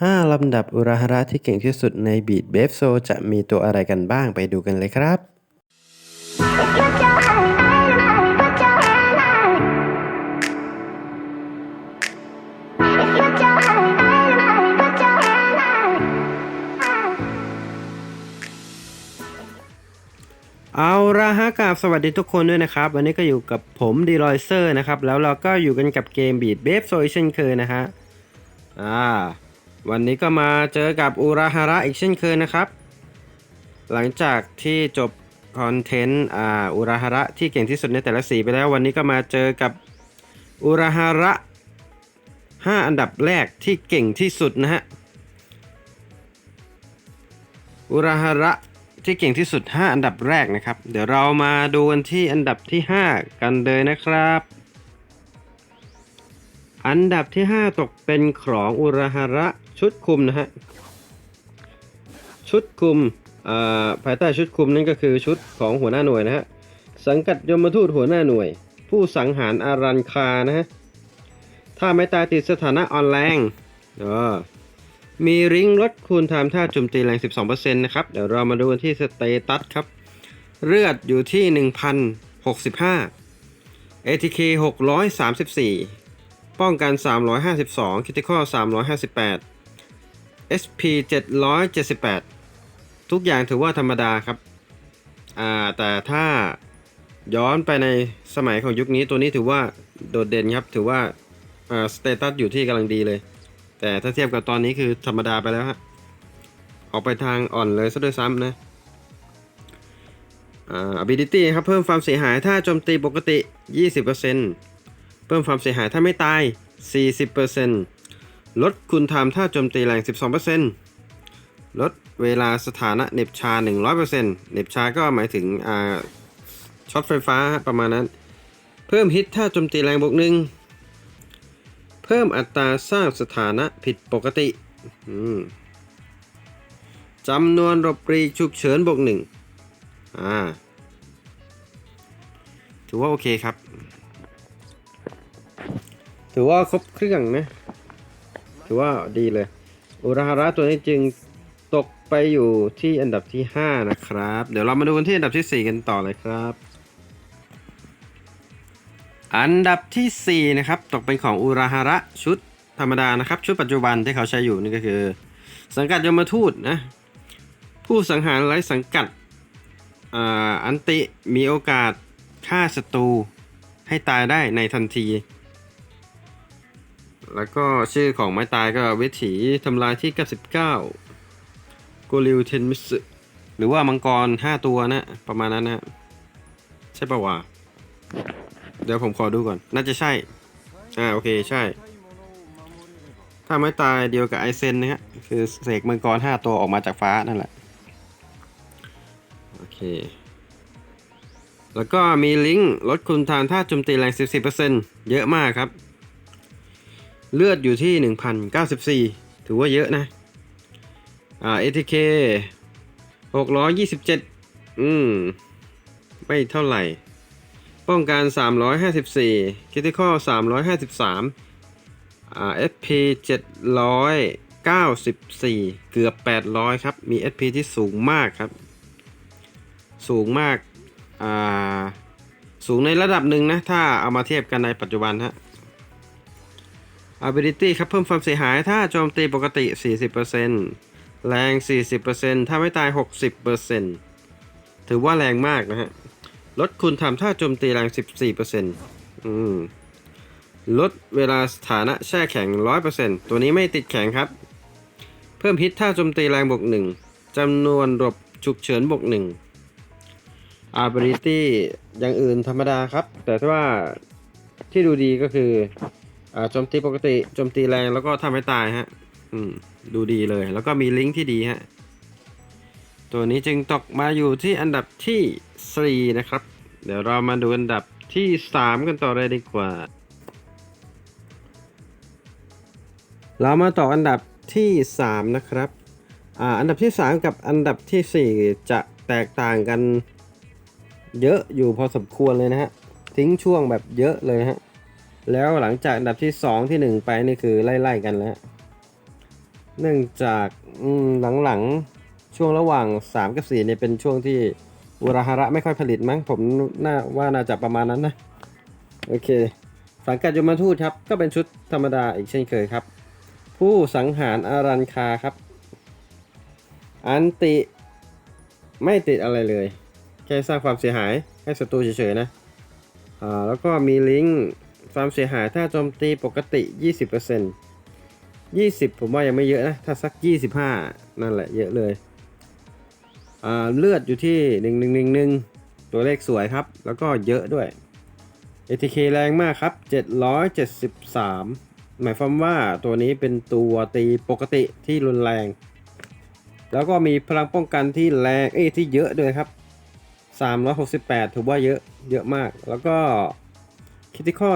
5 ลำดับอุราฮะที่เก่งที่สุดในบีทเบฟโซจะมีตัวอะไรกันบ้างไปดูกันเลยครับ เอาละฮะกราบสวัสดีทุกคนด้วยนะครับ วันนี้ก็อยู่กับผมดีลอยเซอร์นะครับ แล้วเราก็อยู่กันกับเกมบีดเบฟโซเช่นเคยนะฮะ อ่า วันนี้ก็มาเจอกับอุราฮาระอีกเช่นเคยนะครับ หลังจากที่จบคอนเทนต์อ่าอุราฮาระที่เก่งที่สุดในแต่ละสีไปแล้ว วันนี้ก็มาเจอกับอุราฮาระ 5 อันดับแรกที่เก่งที่สุดนะฮะอุราฮาระที่เก่งที่สุด 5 อันดับแรกนะครับ เดี๋ยวเรามาดูกันที่อันดับที่ 5 กันเลยนะครับ อันดับที่ 5 ตกเป็นของอุราฮาระ ชุดคุมนะฮะ ชุดคุมภายใต้ชุดคุมนั่นก็คือชุดของหัวหน้าหน่วยนะฮะ สังกัดยมทูตหัวหน้าหน่วย ผู้สังหารอารันคานะฮะ ถ้าไม่ตายติดสถานะอ่อนแรงเออมีริงลดคูณไทม์ท่าโจมตีแรง 12%นะครับ เดี๋ยวเรามาดูกันที่สเตตัสครับ เลือดอยู่ที่ 1,065 ATK 634 ป้องกัน 352คิติคอ358 SP 778 ทุกอย่างถือว่าธรรมดาครับ อ่า แต่ถ้าย้อนไปในสมัยของยุคนี้ตัวนี้ถือว่าโดดเด่นครับ ถือว่าอ่าสเตตัสอยู่ที่กำลังดีเลย แต่ถ้าเทียบกับตอนนี้คือธรรมดาไปแล้วฮะ ออกไปทางอ่อนเลยซะด้วยซ้ำนะอ่า ability ครับ เพิ่มความเสียหายถ้าโจมตีปกติ 20%เพิ่มความเสียหายถ้าไม่ตาย 40% ลดคุณไทม์ถ้าโจมตีแรง 12%ลดเวลาสถานะเน็บชา 100%เน็บชาก็หมายถึงอ่าช็อตไฟฟ้าประมาณนั้น เพิ่มฮิตถ้าโจมตีแรงบวกหนึ่ง เพิ่มอัตราสร้างสถานะผิดปกติจำนวนรบปรีฉุกเฉินบวกหนึ่งอ่า ถือว่าโอเคครับ ถือว่าครบเครื่องนะ ถือว่าดีเลย อุราฮาระตัวนี้จึงตกไปอยู่ที่อันดับที่ 5 นะครับ เดี๋ยวเรามาดูกันที่อันดับที่ 4 กันต่อเลยครับ อันดับทีสี่4 นะครับ ตกเป็นของอุราฮาระชุดธรรมดานะครับ ชุดปัจจุบันที่เขาใช้อยู่นี่ก็คือ สังกัดยมทูตนะผู้สังหารไร้สังกัดออันติมีโอกาสฆ่าศัตรูให้ตายได้ในทันที แล้วก็ชื่อของไม้ตายก็วิถีทำลายที่ 99โกริวเทนมิสึหรือว่ามังกร 5 ตัวนะ ประมาณนั้นนะ ใช่ปะวะ เดี๋ยวผมขอดูก่อน น่าจะใช่ อ่า โอเค ใช่ ถ้าไม่ตายเดียวกับไอเซนนะฮะ คือเสกมังกร 5 ตัวออกมาจากฟ้านั่นแหละ โอเคแล้วก็มีลิงก์ลดคุณทางท่าโจมตีแรง 14%เยอะมากครับ เลือดอยู่ที่ 1,094 ถือว่าเยอะนะ อ่า ATK 627 อืม ไม่เท่าไหร่ ป้องกัน 354 Critical 353 อ่า SP 794 เกือบ 800 ครับ มี SP ที่สูงมากครับ สูงมาก อ่า สูงในระดับหนึ่งนะ ถ้าเอามาเทียบกันในปัจจุบันฮะ ability ครับเพิ่มความเสียหายถ้าโจมตีปกติ 40%แรง 40%ถ้าไม่ตาย 60%ถือว่าแรงมากนะฮะ ลดคุณทำท่าโจมตีแรง 14%อืมลดเวลาสถานะแช่แข็ง 100%ตัวนี้ไม่ติดแข็งครับ เพิ่มฮิตท่าโจมตีแรงบวก1จำนวนรบฉุกเฉินบวก1 ability อย่างอื่นธรรมดาครับ แต่ถ้าว่าที่ดูดีก็คือ อ่าโจมตีปกติโจมตีแรงแล้วก็ทำให้ตายฮะ อืม ดูดีเลย แล้วก็มีลิงก์ที่ดีฮะ ตัวนี้จึงตกมาอยู่ที่อันดับที่4นะครับ เดี๋ยวเรามาดูอันดับที่ 3 กันต่อเลยดีกว่า เรามาต่ออันดับที่ 3 นะครับ อ่า อันดับที่ 3 กับอันดับที่ 4 จะแตกต่างกัน เยอะอยู่พอสมควรเลยนะฮะ ทิ้งช่วงแบบเยอะเลยฮะ แล้วหลังจากอันดับที่ 2 ที่ 1 ไปนี่คือไล่ๆกันแล้ว เนื่องจากหลังๆช่วงระหว่าง 3 กับ4เนี่ยเป็นช่วงที่อุราฮาระไม่ค่อยผลิตมั้งผมน่าว่าน่าจะประมาณนั้นนะ โอเค สังกัดยมทูตครับ ก็เป็นชุดธรรมดาอีกเช่นเคยครับ ผู้สังหารอารันคาครับ อันติไม่ติดอะไรเลย แค่สร้างความเสียหายให้ศัตรูเฉยๆนะอ่าแล้วก็มีลิงก์ ความเสียหายถ้าโจมตีปกติ 20% 20 ผมว่ายังไม่เยอะนะ ถ้าสัก 25 นั่นแหละเยอะเลย เลือดอยู่ที่ 1111 ตัวเลขสวยครับ แล้วก็เยอะด้วย ATK แรงมากครับ 773 หมายความว่าตัวนี้เป็นตัวตีปกติที่รุนแรง แล้วก็มีพลังป้องกันที่แรงเอ้ที่เยอะด้วยครับ 368 ถือว่าเยอะเยอะมากแล้วก็ คิติคอ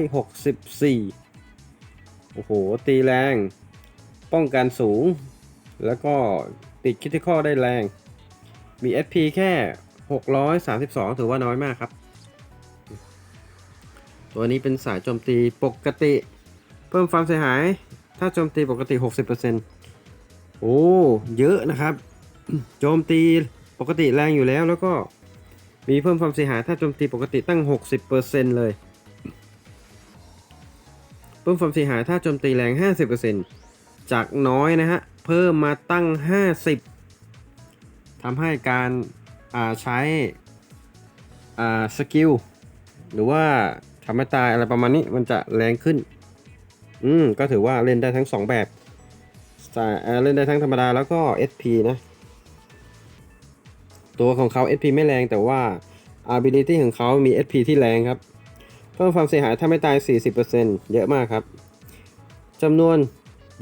364โอ้โห ตีแรง ป้องกันสูง แล้วก็ติดคิติคอได้แรง มี SP แค่ 632 ถือว่าน้อยมากครับ ตัวนี้เป็นสายโจมตีปกติ เพิ่มความเสียหาย ถ้าโจมตีปกติ 60%โอ้ เยอะนะครับ โจมตีปกติแรงอยู่แล้วแล้วก็ มีเพิ่มความเสียหายถ้าโจมตีปกติตั้ง 60%เลย เพิ่มความเสียหายถ้าโจมตีแรง 50%จากน้อยนะฮะ เพิ่มมาตั้ง 50ทำให้การาใช้สกิลหรือว่าทำให้ตายอะไรประมาณนี้มันจะแรงขึ้น อืม ก็ถือว่าเล่นได้ทั้ง 2 แบบเอ่อเล่นได้ทั้งธรรมดาแล้วก็ SP นะ ตัวของเขา SP ไม่แรงแต่ว่า ability ของเขามี SP ที่แรงครับ เพิ่มความเสียหายถ้าไม่ตาย 40%เยอะมากครับจำนวน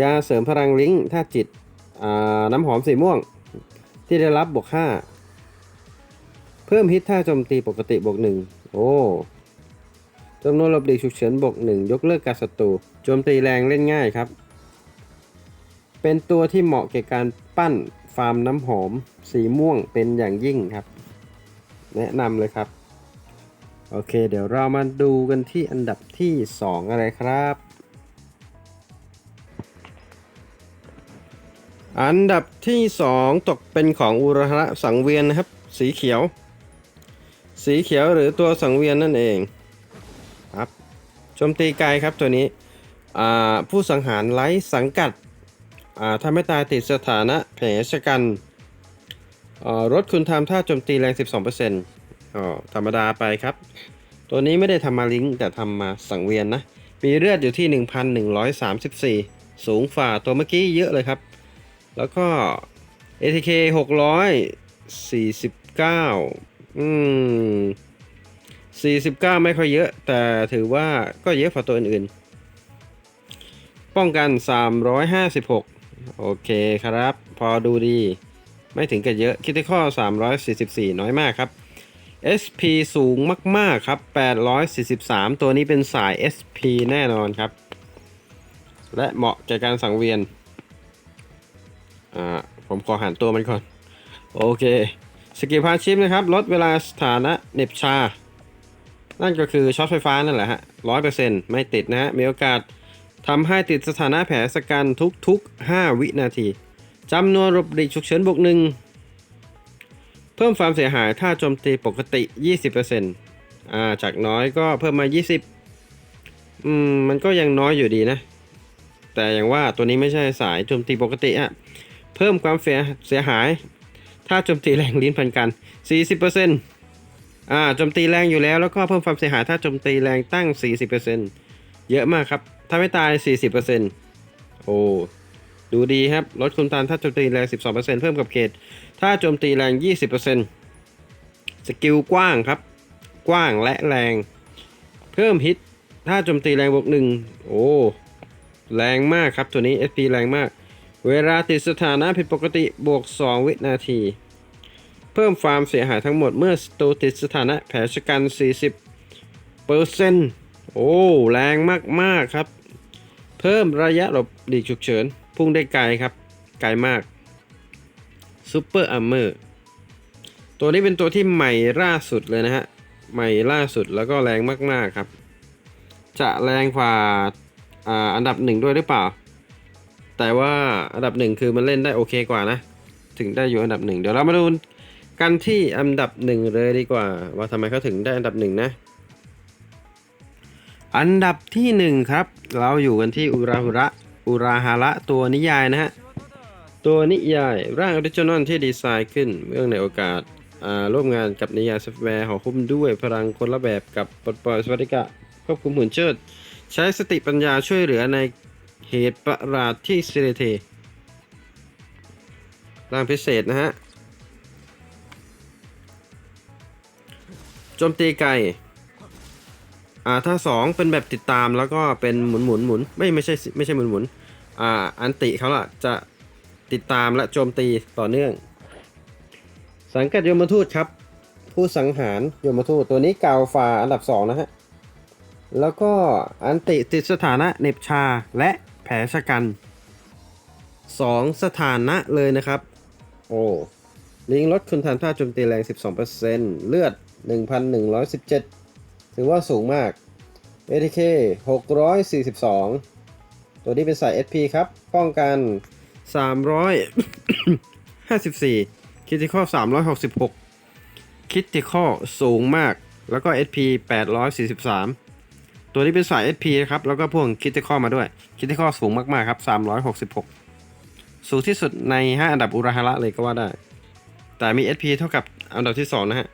ยาเสริมพลังลิงก์ถ้าจิตน้ำหอมสีม่วง ที่ได้รับบวก 5 เพิ่มฮิตถ้าโจมตีปกติบวก 1 โอ้จำนวนหลบหลีกฉุกเฉินบวก 1 ยกเลิกการศัตรูโจมตีแรงเล่นง่ายครับ เป็นตัวที่เหมาะแก่การปั้น ฟาร์มน้ำหอมสีม่วงเป็นอย่างยิ่งครับ แนะนำเลยครับ โอเค เดี๋ยวเรามาดูกันที่อันดับที่ 2 อะไรครับ อันดับที่ 2 ตกเป็นของอุระระสังเวียนนะครับ สีเขียว สีเขียวหรือตัวสังเวียนนั่นเองครับโจมตีไกลครับตัวนี้ผู้สังหารไร้สังกัด ทำให้ตายติดสถานะแผลชะกันรถคุณทำท่าโจมตีแรง 12%อ๋อธรรมดาไปครับ ตัวนี้ไม่ได้ทำมาลิงก์แต่ทำมาสังเวียนนะ มีเลือดอยู่ที่ 1,134 สูงฝ่าตัวเมื่อกี้เยอะเลยครับ แล้วก็ ATK 649 อืม 49 ไม่ค่อยเยอะ แต่ถือว่าก็เยอะกว่าตัวอื่นๆ ป้องกัน 356 โอเคครับ พอดูดี ไม่ถึงกับเยอะคิดข้อ 344 น้อยมากครับ SP สูงมาก ๆ ครับ 843 ตัวนี้เป็นสาย SP แน่นอนครับ และเหมาะแก่การสังเวียน อ่า ผมขอหันตัวมันก่อน โอเค สกิลพาชิปนะครับ ลดเวลาสถานะเหน็บชา นั่นก็คือช็อตไฟฟ้านั่นแหละฮะร้อยเปอร์เซ็นต์ไม่ติดนะฮะ มีโอกาส ทำให้ติดสถานะแผลสกันทุกๆ 5 วินาทีจำนวนรบหลีฉุกเฉินบวกหนึ่งเพิ่มความเสียหายถ้าโจมตีปกติ 20%อ่าจากน้อยก็เพิ่มมา 20อืมมันก็ยังน้อยอยู่ดีนะ แต่อย่างว่าตัวนี้ไม่ใช่สายโจมตีปกติอะเพิ่มความเสียเสียหาย ถ้าโจมตีแรงลิ้นพันกัน 40%อ่าโจมตีแรงอยู่แล้วแล้วก็เพิ่มความเสียหายถ้าโจมตีแรงตั้ง 40%เยอะมากครับ ถ้าไม่ตาย 40%โอ้ ดูดีครับ ลดคุณทานถ้าโจมตีแรง 12%เพิ่มกับเขต ถ้าโจมตีแรง 20%สกิลกว้างครับ กว้างและแรง เพิ่มฮิต ถ้าโจมตีแรงบวกหนึ่งโอ้ แรงมากครับตัวนี้ SP แรงมาก เวลาติดสถานะผิดปกติบวก 2 วินาที เพิ่มความเสียหายทั้งหมดเมื่อสตูติดสถานะแผลชกัน 40เปอร์เซ็นต์ โอ้แรงมากๆครับ เพิ่มระยะหลบหลีกฉุกเฉิน พุ่งได้ไกลครับ ไกลมากซูเปอร์อัมเมอร์ตัวนี้เป็นตัวที่ใหม่ล่าสุดเลยนะฮะ ใหม่ล่าสุดแล้วก็แรงมากๆครับ จะแรงกว่าอันดับหนึ่งด้วยหรือเปล่า แต่ว่าอันดับหนึ่งคือมันเล่นได้โอเคกว่านะ ถึงได้อยู่อันดับหนึ่งเดี๋ยวเรามาดูกันที่อันดับหนึ่งเลยดีกว่า ว่าทำไมเขาถึงได้อันดับหนึ่งนะ อันดับที่หนึ่งครับ เราอยู่กันที่อุราหุระอุราฮาระตัวนิยายนะฮะ ตัวนิยายร่างออริจินอลที่ดีไซน์ขึ้นเมื่องในโอกาสอ่าร่วมงานกับนิยายซอฟต์แวร์ห่อหุ้มด้วยพลังคนละแบบกับปลดปล่อยสวัสดิกะควบคุมหุ่นเชิด ใช้สติปัญญาช่วยเหลือในเหตุประหลาดที่เซเลเทร่างพิเศษนะฮะโจมตีไกล อ่าถ้าสองเป็นแบบติดตามแล้วก็เป็นหมุนหมุนหมุนไม่ไม่ใช่ไม่ใช่หมุนหมุนอ่าอันติเขาล่ะจะติดตามและโจมตีต่อเนื่อง สังกัดยมทูตครับ ผู้สังหารยมทูตตัวนี้กาวฟาอันดับสองนะฮะ แล้วก็อันติติดสถานะเน็บชาและแผลชะกันสองสถานะเลยนะครับ โอ้ลิงลดคุณทันท่าโจมตีแรง 12%เลือด 1,117 ถือว่าสูงมาก ATK 642 ตัวนี้เป็นสาย SP ครับ ป้องกัน 354 Critical 366 Critical สูงมาก แล้วก็ SP 843 ตัวนี้เป็นสาย SP นะครับ แล้วก็พ่วง Critical มาด้วย Critical สูงมาก ๆ ครับ 366 สูงที่สุดใน 5 อันดับอุราฮาระเลยก็ว่าได้ แต่มี SP เท่ากับอันดับที่ 2 นะฮะ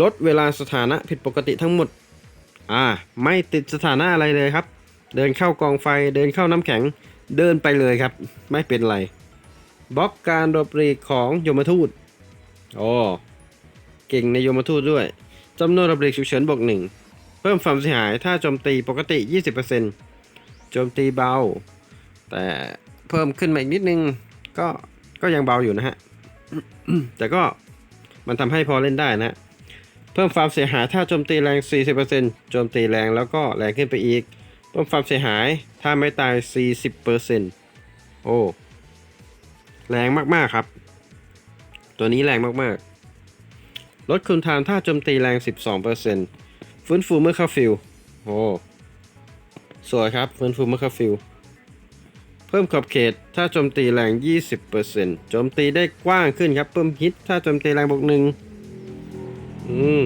ลดเวลาสถานะผิดปกติทั้งหมด อ่า ไม่ติดสถานะอะไรเลยครับ เดินเข้ากองไฟ เดินเข้าน้ำแข็ง เดินไปเลยครับ ไม่เป็นไร บล็อกการโดบรีของยมทูตโอ้เก่งในยมทูตด้วยจำนวนระเบิดฉุกเฉินบวกหนึ่ง เพิ่มความเสียหายถ้าโจมตีปกติ 20%โจมตีเบา แต่เพิ่มขึ้นมาอีกนิดนึง ก็ ก็ยังเบาอยู่นะฮะ แต่ก็มันทำให้พอเล่นได้นะ เพิ่มความเสียหายถ้าโจมตีแรง 40%โจมตีแรงแล้วก็แรงขึ้นไปอีก เพิ่มความเสียหายถ้าไม่ตาย 40%โอ้ แรงมากๆครับ ตัวนี้แรงมากๆ ลดคุณทานถ้าโจมตีแรง 12%ฟื้นฟูเมื่อเข้าฟิลโอ้สวยครับฟื้นฟูเมื่อเข้าฟิลเพิ่มขอบเขตถ้าโจมตีแรง 20%โจมตีได้กว้างขึ้นครับ เพิ่มฮิตถ้าโจมตีแรงบวกหนึ่ง อืม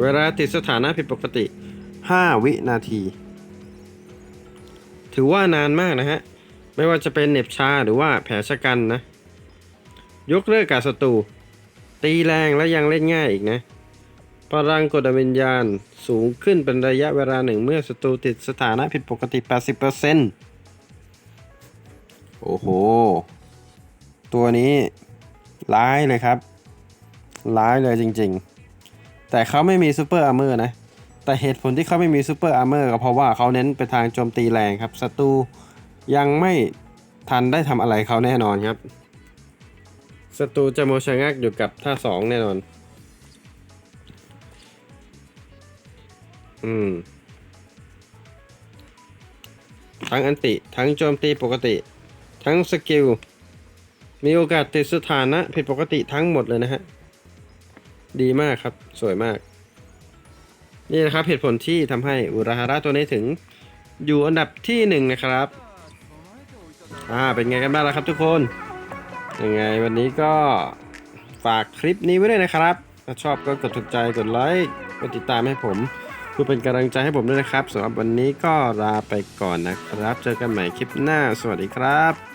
เวลาติดสถานะผิดปกติ 5 วินาที ถือว่านานมากนะฮะ ไม่ว่าจะเป็นเหน็บชาหรือว่าแผลชะกันนะ ยกเลิกกาศัตรู ตีแรงและยังเล่นง่ายอีกนะพลังกดวิญญาณสูงขึ้นเป็นระยะเวลาหนึ่งเมื่อศัตรูติดสถานะผิดปกติ 80%โอ้โห ตัวนี้ร้ายเลยครับ ร้ายเลยจริง ๆ แต่เขาไม่มีซูเปอร์อาร์เมอร์นะ แต่เหตุผลที่เขาไม่มีซูเปอร์อาร์เมอร์ก็เพราะว่าเขาเน้นไปทางโจมตีแรงครับศัตรูยังไม่ทันได้ทำอะไรเขาแน่นอนครับศัตรูจะโมชะงักอยู่กับท่าสองแน่นอน อืม ทั้งอันติ ทั้งโจมตีปกติ ทั้งสกิล มีโอกาสติดสถานะผิดปกติทั้งหมดเลยนะฮะ ดีมากครับ สวยมาก นี่นะครับเหตุผลที่ทำให้อุราฮาระตัวนี้ถึงอยู่อันดับที่หนึ่งนะครับ อ่า เป็นไงกันบ้างล่ะครับทุกคน ยังไงวันนี้ก็ฝากคลิปนี้ไว้ด้วยนะครับ ถ้าชอบก็กดถูกใจ กดไลค์ กดติดตามให้ผมเพื่อเป็นกำลังใจให้ผมด้วยนะครับสำหรับวันนี้ก็ลาไปก่อนนะครับ เจอกันใหม่คลิปหน้า สวัสดีครับ